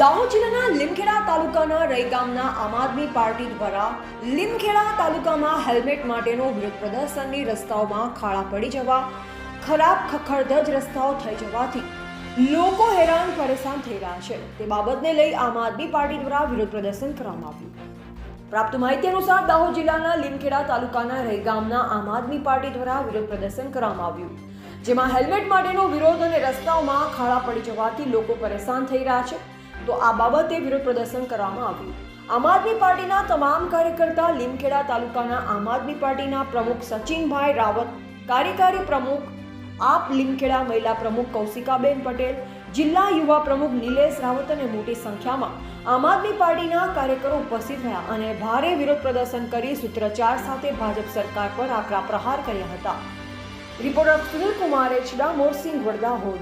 દાહોદ જિલ્લાના લીમખેડા તાલુકાના રૈગામના આમ આદમી પાર્ટી દ્વારા લીમખેડા તાલુકામાં હેલ્મેટ માટેનો વિરોધ પ્રદર્શનની રસ્તાઓમાં ખાડા પડી જવા, ખરાબ ખખડધજ રસ્તાઓ થઈ જવાથી લોકો હેરાન પરેશાન થઈ રહ્યા છે. તે બાબતને લઈ આમ આદમી પાર્ટી દ્વારા વિરોધ પ્રદર્શન કરવામાં આવ્યું. પ્રાપ્ત માહિતી અનુસાર દાહોદ જિલ્લાના લીમખેડા તાલુકાના રૈગામના આમ આદમી પાર્ટી દ્વારા વિરોધ પ્રદર્શન કરવામાં આવ્યું. જેમાં હેલ્મેટ માટેનો વિરોધ અને રસ્તાઓમાં ખાડા પડી જવાથી લોકો પરેશાન થઈ રહ્યા છે. તો આ બાબતે વિરોધ પ્રદર્શન કરવામાં આવ્યું. આમ આદમી પાર્ટીના તમામ કાર્યકર્તા લીમખેડા તાલુકાના આમ આદમી પાર્ટીના પ્રમુખ સચિનભાઈ રાવત, કાર્યકારી પ્રમુખ આપ લીમખેડા મહિલા પ્રમુખ કૌશિકાબેન પટેલ, જિલ્લા યુવા પ્રમુખ નિલેશ રાવત અને મોટી સંખ્યામાં આમ આદમી પાર્ટીના કાર્યકરો ઉપસ્થિત રહ્યા અને ભારે વિરોધ પ્રદર્શન કરી સૂત્રોચ્ચાર સાથે ભાજપ સરકાર પર આકરા પ્રહાર કર્યા હતા. રિપોર્ટર સુનિલ કુમાર એચડા મોરસિંહ વડદાહોદ